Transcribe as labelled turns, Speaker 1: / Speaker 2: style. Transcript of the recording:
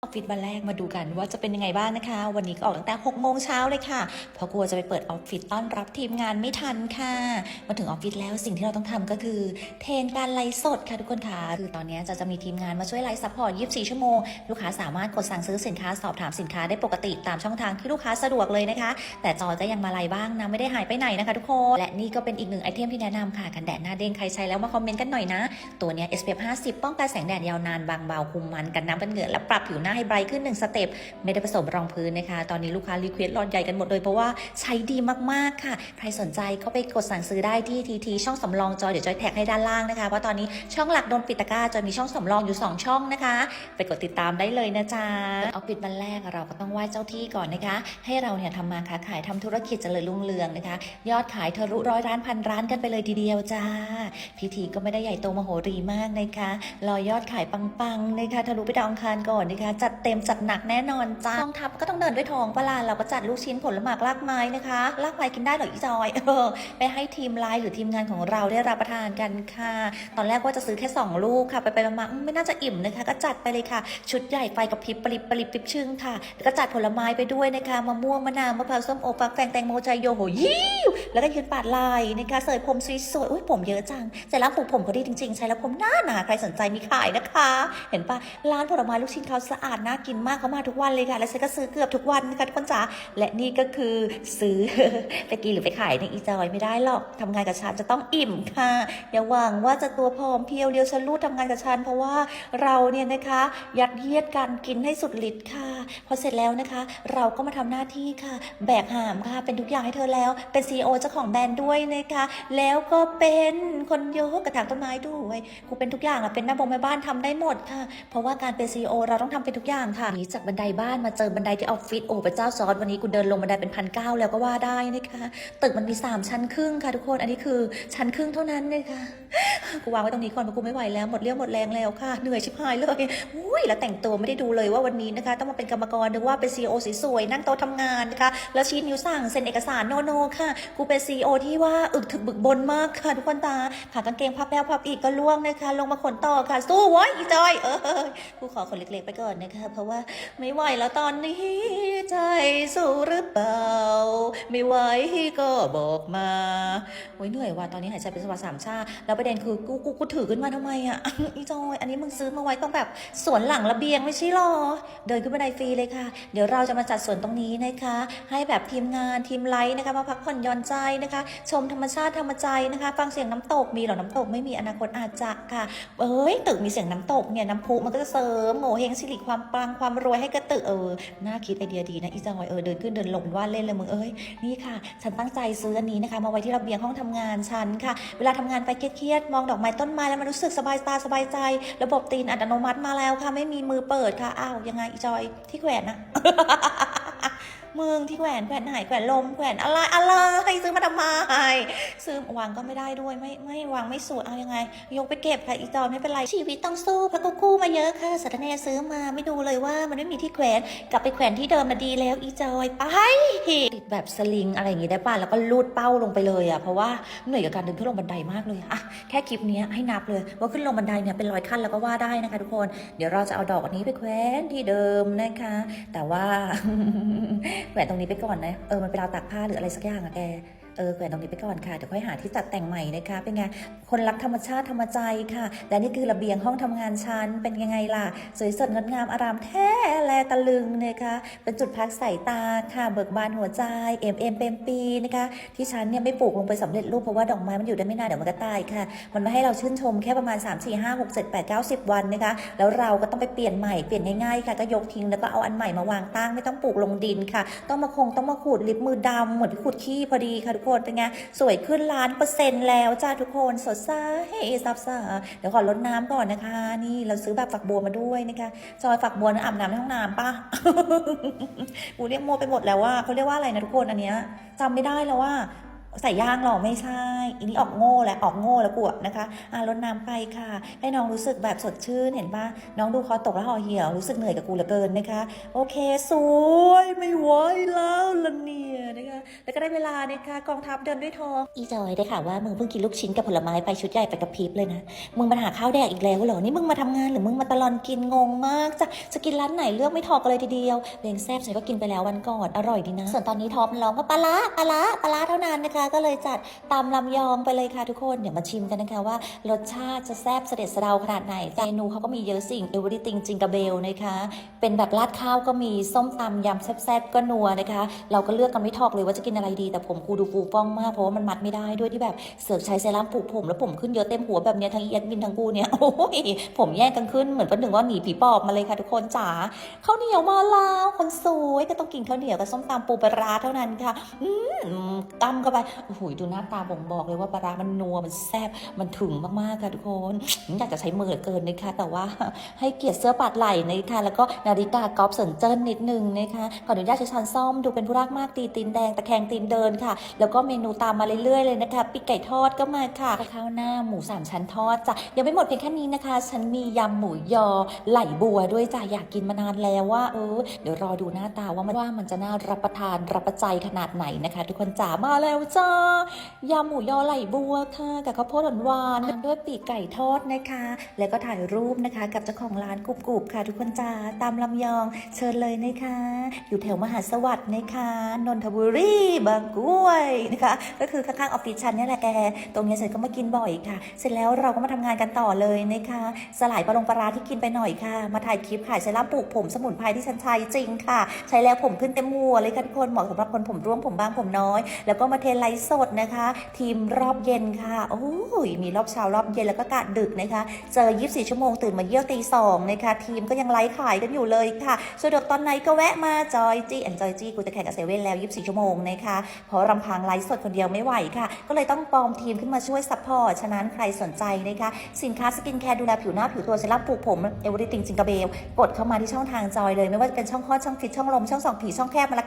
Speaker 1: ออฟฟิศวันแรกมาดูกันว่าจะเป็นยังไงบ้างนะคะ วันนี้ก็ออกตั้งแต่6โมงเช้าเลยค่ะ เพราะกลัวจะไปเปิดออฟฟิศต้อนรับทีมงานไม่ทันค่ะ มาถึงออฟฟิศแล้วสิ่งที่เราต้องทำก็คือ เทรนการไลฟ์สดค่ะทุกคนค่ะ คือตอนนี้จะจะมีทีมงานมาช่วยไลฟ์ซัพพอร์ต 24 ชั่วโมง ลูกค้าสามารถกดสั่งซื้อสินค้าสอบถามสินค้าได้ปกติตามช่องทางที่ลูกค้าสะดวกเลยนะคะ แต่จอยก็ยังมาไลฟ์บ้างนะไม่ได้หายไปไหนนะคะ ทุกคน และนี่ก็เป็นอีกหนึ่งไอเทมที่แนะนำค่ะกันแดดหน้าเด้งใครใช้แล้วมาคอมเมนต์กันหน่อยนะ ตัวเนี้ย SPF 50 ป้องกันแสงแดดยาวนานบางเบาคุมมันกันน้ำกันเหงื่อและปรับผิวหน้าให้ไบรท์ขึ้นหนึ่งสเต็ปไม่ได้ผสมรองพื้นนะคะ ตอนนี้ลูกค้ารีเควสต์รอนใหญ่กันหมดเลยเพราะว่าใช้ดีมากๆค่ะ ใครสนใจก็ไปกดสั่งซื้อได้ที่ทีทีช่องสำรองจอยเดี๋ยวจอยแท็กให้ด้านล่างนะคะเพราะตอนนี้ช่องหลักโดนปิดตะกร้าจอยมีช่องสำรองอยู่ 2 ช่องนะคะ ไปกดติดตามได้เลยนะจ๊ะเอาปิดวันแรกเราก็ต้องไหว้เจ้าที่ก่อนนะคะ ให้เราเนี่ยทำมาค้าขายทำธุรกิจเจริญรุ่งเรืองนะคะ ยอดขายทะลุร้อยร้านพันร้านกันไปเลยทีเดียวจ้า พิธีก็ไม่ได้ใหญ่โตมโหรีมากนะคะรอยอดขายปังๆนะคะทะลุไปดาวอังคารก่อนนะคะจัดเต็มจัดหนักแน่นอนจ้ากองทัพก็ต้องเดินด้วยทองปะลาเราก็จัดลูกชิ้นผลหมากลากไม้นะคะลากไม้กินได้หรออีจอยเออไปให้ทีมไลน์หรือทีมงานของเราได้รับประทานกันค่ะ ตอนแรกว่าจะซื้อแค่ 2 ลูกค่ะ ไปไปมาๆไม่น่าจะอิ่มนะคะ ก็จัดไปเลยค่ะ ชุดใหญ่ไฟกับพริบปริบปริบปริบชึ่งค่ะแล้วก็จัดผลไม้ไปด้วยนะคะมะม่วงมะนาวมะพร้าวส้มโอฟักแฟงแตงโมใจโยโหยิ้วแล้วก็ยืนปาดลายนะคะเสยผมสวยๆอุ้ยผมเยอะจังแต่ร้านปลูกผมเขาดีจริงๆ ใช้แล้วผมหน้าหนาใครสนใจมีขายนะคะ เห็นปะร้านผลไม้ลูกชิ้นเขาสะอาดน่ากินมากเขามาทุกวันเลยค่ะ และฉันก็ซื้อเกือบทุกวันนะคะทุกคนจ๋าและนี่ก็คือซื้อไปกินหรือไปขายในอีจอยไม่ได้หรอกทำงานกับฉันจะต้องอิ่มค่ะอย่าหวังว่าจะตัวผอมเพียวเดียวฉันรูดทำงานกับฉันเพราะว่าเราเนี่ยนะคะยัดเยียดการกินให้สุดฤทธิ์ค่ะ พอเสร็จแล้วนะคะ เราก็มาทำหน้าที่ค่ะ แบกหามค่ะเป็นทุกอย่างให้เธอแล้ว เป็นซีอเจ้าของแบรนด์ด้วยนะคะแล้วก็เป็นคนโยกกระถางต้นไม้ด้วยกูเป็นทุกอย่างอะเป็นแม่บงแม่บ้านทำได้หมดค่ะ เพราะว่าการเป็นซีอเราต้องทำเป็นทุกอย่างค่ะหนีจากบันไดบ้านมาเจอบันไดที่ออฟฟิศโอ้พระเจ้าซอสวันนี้กูเดินลงบันไดเป็นพันเก้าแล้วก็ว่าได้นะคะตึกมันมี 3 ชั้นครึ่งค่ะทุกคนอันนี้คือชั้นครึ่งเท่านั้นเลยค่ะกูวางไว้ตรงนี้ก่อนเพราะกูไม่ไหวแล้วหมดเรี่ยวหมดแรงแล้วค่ะเหนื่อยชิบหายเลยอุ้ยแล้วแต่งตัวไม่ได้ดูเลยว่าวันนี้นะคะ ต้องมาเป็นกรรมกรหรือว่าเป็นซีอสวยๆนั่งโต๊ะทำงานนะคะแล้วชี้นิ้วสั่งเซ็นเอกสารโนโนค่ะ กูเป็นซีอที่ว่าอึกถึกบึกบนมากค่ะทุกคนตาขากางเกงพับแล้วพับอีกก็ล่วงนะคะ ลงมาขนต่อค่ะ สู้ไว้อีจอยเออกูขอคนเล็กๆไปก่อนนะคะเพราะว่าไม่ไหวแล้วตอนนี้ใจสู้หรือเปล่า ไม่ไหวก็บอกมาโอ้ยเหนื่อยว่ะตอนนี้หายใจเป็นสวัสดสามชาแล้วประเด็นคือกูกูกูถือขึ้นมาทำไมอะอีจอยอันนี้มึงซื้อมาไว้ต้องแบบสวนหลังระเบียงไม่ใช่หรอ เดินขึ้นบันไดฟรีเลยค่ะ เดี๋ยวเราจะมาจัดสวนตรงนี้นะคะ ให้แบบทีมงานทีมไลท์นะคะมาพักผ่อนหย่อนใจนะคะ ชมธรรมชาติธรรมใจนะคะ ฟังเสียงน้ำตกมีหรอน้ำตกไม่มีอนาคตอาจจะค่ะ เอ้ยตึกมีเสียงน้ำตกเนี่ยน้ำพุมันก็จะเสริมโงเฮงสิริความปังความรวยให้กระตือเออน่าคิดไอเดียดีนะอีจอยเออเดินขึ้นเดินลงว่าเล่นเลยมึงเอ้ยนี่ค่ะ ฉันตั้งใจซื้ออันนี้นะคะ มาไว้ที่ระเบียงห้องทำงานฉันค่ะ เวลาทำงานไปเครียดๆมองดอกไม้ต้นไม้แล้วมันรู้สึกสบายตาสบายใจ ระบบตีนอัตโนมัติมาแล้วค่ะ ไม่มีมือเปิดค่ะอ้าวยังไงอีจอยที่แขวนนะ มึงที่แขวนแขวนไหนแขวนลมแขวนอะไรอะไรซื้อมาทำไมซื้อวางก็ไม่ได้ด้วยไม่ไม่วางไม่สวยเอายังไง ยกไปเก็บค่ะอีจอยไม่เป็นไรชีวิตต้องสู้พระกูกู้มาเยอะค่ะสัตว์แน่ซื้อมาไม่ดูเลยว่ามันไม่มีที่แขวนกลับไปแขวนที่เดิมมาดีแล้วอีจอยไปติดแบบสลิงอะไรอย่างงี้ได้ป่ะแล้วก็ลูดเป้าลงไปเลยอะเพราะว่าเหนื่อยกับการเดินขึ้นลงบันไดมากเลยอะแค่คลิปนี้ให้นับเลยว่าขึ้นลงบันไดเนี่ยเป็นร้อยขั้นแล้วก็ว่าได้นะคะทุกคน เดี๋ยวเราจะเอาดอกอันนี้ไปแขวนที่เดิมนะคะ แต่ว่าแหวนตรงนี้ไปก่อนนะ เออมันเป็นราวตากผ้าหรืออะไรสักอย่างอะแก เออแขวนตรงนี้ไปก่อนค่ะ เดี๋ยวค่อยหาที่จัดแต่งใหม่นะคะ เป็นไง คนรักธรรมชาติธรรมใจค่ะ และนี่คือระเบียงห้องทำงานชั้น เป็นยังไงล่ะ สวยสดงดงามอารามแท้แลตะลึงนะคะ เป็นจุดพักสายตาค่ะ เบิกบานหัวใจ เอ็มเอ็มเป็นปีนะคะ ที่ฉันเนี่ยไม่ปลูกลงไปสำเร็จรูปเพราะว่าดอกไม้มันอยู่ได้ไม่นานเดี๋ยวมันก็ตายค่ะ มันมาให้เราชื่นชมแค่ประมาณ 3 4 5 6 7 8 9 10 วันนะคะ แล้วเราก็ต้องไปเปลี่ยนใหม่ เปลี่ยนง่ายๆค่ะ ก็ยกทิ้งแล้วก็เอาอันใหม่มาวางตั้งไม่ต้องปลูกลงดินค่ะ ต้องมาคงต้องมาขูดลิปมือดำเหมือนที่ขูดขี้พอดีค่ะทุกคนเป็นไงสวยขึ้นล้านเปอร์เซ็นต์แล้วจ้าทุกคนสดใสซับซ่าเดี๋ยวขอลดน้ำก่อนนะคะ นี่เราซื้อแบบฝักบัวมาด้วยนะคะจอยฝักบัวนะอาบน้ำในห้องน้ำปะกูเรียกโมไปหมดแล้วว่าเขาเรียกว่าอะไรนะทุกคนอันเนี้ยจำไม่ได้แล้วว่าใส่ย่างหรอไม่ใช่ อันนี้ออกโง่แหล้วออกโง่แล้วกูอะนะคะอ่ารดน้ำไปค่ะ ให้น้องรู้สึกแบบสดชื่นเห็นปะน้องดูคอตกแล้วห่อเหี่ยวรู้สึกเหนื่อยกับกูเหลือเกินนะคะ โอเค สวยไม่ไหวแล้วละเนี่ย นะคะ แล้วก็ได้เวลานะคะกองทัพเดินด้วยทอง อีจอยได้ข่าวว่ามึงเพิ่งกินลูกชิ้นกับผลไม้ไปชุดใหญ่ไปกับพริบเลยนะ มึงมาหาข้าวแดกอีกแล้วเหรอ นี่มึงมาทำงานหรือมึงมาตะลอนกินงงมากจะจะกินร้านไหนเลือกไม่ถอกกันเลยทีเดียวเลงแซบฉันก็กินไปแล้ววันก่อน อร่อยดีนะ ส่วนตอนนี้ท็อปมันร้องว่าปลาร้าปลาร้าปลาร้าเท่านั้นนะคะ ก็เลยจัดตามลำยองไปเลยค่ะทุกคน เดี๋ยวมาชิมกันนะคะว่ารสชาติจะแซ่บเสด็จเสะเดาขนาดไหนเมนูเขาก็มีเยอะสิ่งเอเวอร์ติงจิงกาเบลนะคะ เป็นแบบราดข้าวก็มีส้มตำยำแซ่บๆก็นัวนะคะ เราก็เลือกกันไม่ถอกเลยว่าจะกินอะไรดีแต่ผมกูดูฟูฟ่องมากเพราะว่ามันมัดไม่ได้ด้วยที่แบบเสือกใช้เซรั่มปลูกผม แล้วผมขึ้นเยอะเต็มหัวแบบเนี้ยทั้งเอียดมินทั้งกูเนี่ยโอ้ยผมแย่กันขึ้นเหมือนประหนึ่งว่าหนีผีปอบมาเลยค่ะทุกคนจ๋าข้าวเหนียวมาแล้วคนสวยก็ต้องกินข้าวเหนียวกับส้มตำปูปลาเท่านั้นค่ะอืมกำเข้าไปโอ้โหดูหน้าตาบ่งบอกเลยว่าปลามันนัวมันแซ่บมันถึงมากๆค่ะทุกคนอยากจะใช้มือเหลือเกินนะคะแต่ว่าให้เกียรติเสื้อปาดไหล่นะคะแล้วก็นาฬิกากอล์ฟเซนเจิ้นนิดนึงนะคะขออนุญาตใช้ช้อนซ่อมดูเป็นผู้รักมากตีตีนแดงตะแคงตีนเดินค่ะ แล้วก็เมนูตามมาเรื่อยๆเลยนะคะปีกไก่ทอดก็มาค่ะข้าวหน้าหมูสามชั้นทอดจ้ะยังไม่หมดเพียงแค่นี้นะคะ ฉันมียำหมูยอไหลบัวด้วยจ้ะอยากกินมานานแล้วว่าเออเดี๋ยวรอดูหน้าตาว่ามันว่ามันจะน่ารับประทานรับประใจขนาดไหนนะคะ ทุกคนจ๋ามาแล้วจ้ายำหมูยอไหลบัวค่ะกับข้าวโพดหวานด้วยปีกไก่ทอดนะคะ แล้วก็ถ่ายรูปนะคะ กับเจ้าของร้านกรุบๆค่ะ ทุกคนจ้าตามลำยองเชิญเลยนะคะ อยู่แถวมหาสวัสดิ์นะคะนนทบุรีบางกรวยนะคะ ก็คือข้างๆออฟฟิศฉันเนี่ยแหละแก ตรงนี้ยฉันก็มากินบ่อยค่ะ เสร็จแล้วเราก็มาทำงานกันต่อเลยนะคะ สลายปลาลงปลาร้าที่กินไปหน่อยค่ะ มาถ่ายคลิปขายเซรั่มปลูกผมสมุนไพรที่ฉันใช้จริงค่ะ ใช้แล้วผมขึ้นเต็มหัวเลยค่ะทุกคนเหมาะสำหรับคนผมร่วงผมบางผมน้อย แล้วก็มาเทไลฟ์สดนะคะ ทีมรอบเย็นค่ะ โอ้ยมีรอบเช้ารอบเย็นแล้วก็กะดึกนะคะ เจอ 24 ชั่วโมงตื่นมาเยี่ยวตีสองนะคะทีมก็ยังไลฟ์ขายกันอยู่เลยค่ะสะดวกตอนไหนก็แวะมาจอยจี้แอนจอยจี้กูจะแข่งกับเซเว่นแล้ว 24ชั่วโมงนะคะเพราะรำพังไลฟ์สดคนเดียวไม่ไหวค่ะ ก็เลยต้องปลอมทีมขึ้นมาช่วยซัพพอร์ตฉะนั้นใครสนใจนะคะ สินค้าสกินแคร์ดูแลผิวหน้าผิวตัวเซรั่มปลูกผมเอเวอร์ติงจิงกาเบล กดเข้ามาที่ช่องทางจอยเลย ไม่ว่าจะเป็นช่องคลอดช่องฟิตช่องลมช่องสองผีช่องแคบมาละกัน